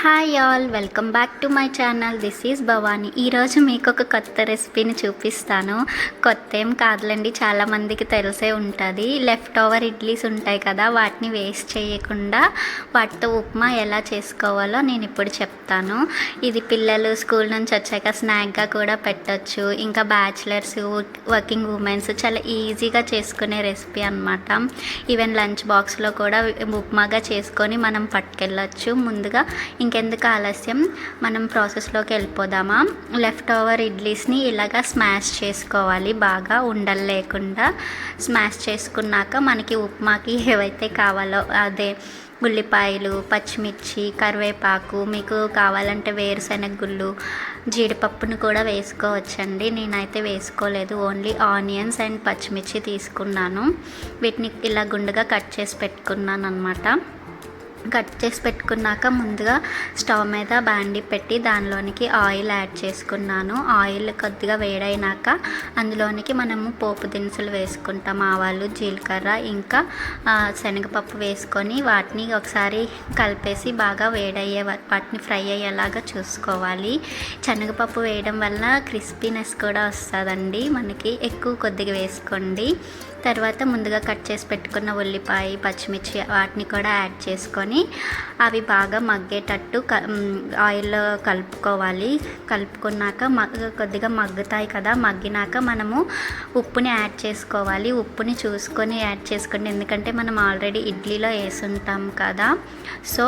Hi all welcome back to my channel this is Bhavani ఈరోజు మీకు ఒక కొత్త రెసిపీని చూపిస్తాను. కొత్త ఏం కాదులండి చాలామందికి తెలిసే ఉంటుంది. లెఫ్ట్ ఓవర్ ఇడ్లీస్ ఉంటాయి కదా వాటిని వేస్ట్ చేయకుండా వాటితో ఉప్మా ఎలా చేసుకోవాలో నేను ఇప్పుడు చెప్తాను. ఇది పిల్లలు స్కూల్ నుంచి వచ్చాక స్నాక్గా కూడా పెట్టచ్చు. ఇంకా బ్యాచిలర్స్ వర్కింగ్ ఉమెన్స్ చాలా ఈజీగా చేసుకునే రెసిపీ అనమాట ఈవెన్ లంచ్ బాక్స్లో కూడా ఉప్మాగా చేసుకొని మనం పట్టుకెళ్ళచ్చు. ముందుగా ఇంకెందుకు ఆలస్యం? మనం ప్రాసెస్లోకి వెళ్ళిపోదామా? లెఫ్ట్ ఓవర్ ఇడ్లీస్ని ఇలాగా స్మాష్ చేసుకోవాలి. బాగా ఉండలు లేకుండా స్మాష్ చేసుకున్నాక మనకి ఉప్మాకి ఏవైతే కావాలో అదే ఉల్లిపాయలు పచ్చిమిర్చి కరివేపాకు మీకు కావాలంటే వేరుశెనగ గుళ్ళు జీడిపప్పును కూడా వేసుకోవచ్చండి. నేనైతే వేసుకోలేదు. ఓన్లీ ఆనియన్స్ అండ్ పచ్చిమిర్చి తీసుకున్నాను. వీటిని ఇలా గుండుగా కట్ చేసి పెట్టుకున్నాను అనమాట కట్ చేసి పెట్టుకున్నాక ముందుగా స్టవ్ మీద బాండి పెట్టి దానిలోనికి ఆయిల్ యాడ్ చేసుకున్నాను. ఆయిల్ కొద్దిగా వేడైనాక అందులోనికి మనము పోపు దినుసులు వేసుకుంటాం ఆవాలు జీలకర్ర ఇంకా శనగపప్పు వేసుకొని వాటిని ఒకసారి కలిపేసి బాగా వేడయ్యే వాటిని ఫ్రై అయ్యేలాగా చూసుకోవాలి. శనగపప్పు వేయడం వల్ల క్రిస్పీనెస్ కూడా వస్తుందండి. మనకి ఎక్కువ కొద్దిగా వేసుకోండి. తర్వాత ముందుగా కట్ చేసి పెట్టుకున్న ఉల్లిపాయ పచ్చిమిర్చి వాటిని కూడా యాడ్ చేసుకొని అవి బాగా మగ్గేటట్టు క ఆయిల్లో కలుపుకోవాలి. కలుపుకున్నాక మగ్గ కొద్దిగా మగ్గుతాయి కదా మగ్గినాక మనము ఉప్పుని యాడ్ చేసుకోవాలి. ఉప్పుని చూసుకొని యాడ్ చేసుకోండి. ఎందుకంటే మనం ఆల్రెడీ ఇడ్లీలో వేసుంటాం కదా. సో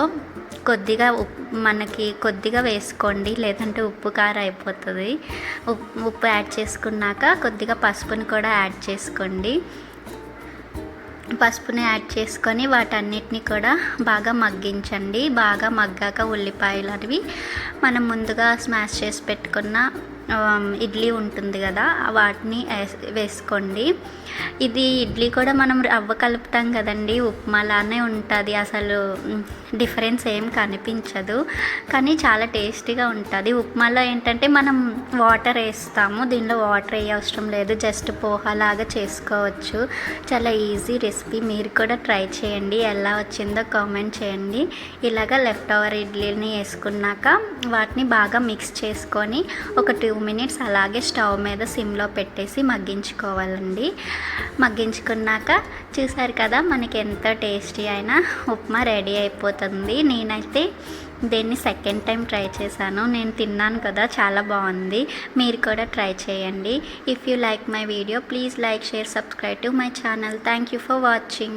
కొద్దిగా మనకి కొద్దిగా వేసుకోండి. లేదంటే ఉప్పు కారం అయిపోతుంది ఉప్పు యాడ్ చేసుకున్నాక కొద్దిగా పసుపుని కూడా యాడ్ చేసుకోండి. పసుపుని యాడ్ చేసుకొని వాటన్నిటిని కూడా బాగా మగ్గించండి. బాగా మగ్గాక ఉల్లిపాయలు అనేవి మనం ముందుగా స్మాష్ చేసి పెట్టుకున్న ఇడ్లీ ఉంటుంది కదా వాటిని వేసుకోండి. ఇది ఇడ్లీ కూడా మనం రవ్వ కలుపుతాం కదండి ఉప్మాలానే ఉంటుంది. అసలు డిఫరెన్స్ ఏం కనిపించదు. కానీ చాలా టేస్టీగా ఉంటుంది. ఉప్మాలో ఏంటంటే మనం వాటర్ వేస్తాము. దీనిలో వాటర్ వేయ అవసరం లేదు. జస్ట్ పోహాలాగా చేసుకోవచ్చు. చాలా ఈజీ రెసిపీ. మీరు కూడా ట్రై చేయండి. ఎలా వచ్చిందో కామెంట్ చేయండి. ఇలాగ లెఫ్ట్ ఓవర్ ఇడ్లీని వేసుకున్నాక వాటిని బాగా మిక్స్ చేసుకొని ఒక టూ మినిట్స్ అలాగే స్టవ్ మీద సిమ్లో పెట్టేసి మగ్గించుకోవాలండి. మగ్గించుకున్నాక చూసారు కదా మనకి ఎంతో టేస్టీ అయిన ఉప్మా రెడీ అయిపోతుంది. నేనైతే దీన్ని సెకండ్ టైం ట్రై చేశాను. నేను తిన్నాను కదా చాలా బాగుంది. మీరు కూడా ట్రై చేయండి. If you like my video please like share subscribe to my channel thank you for watching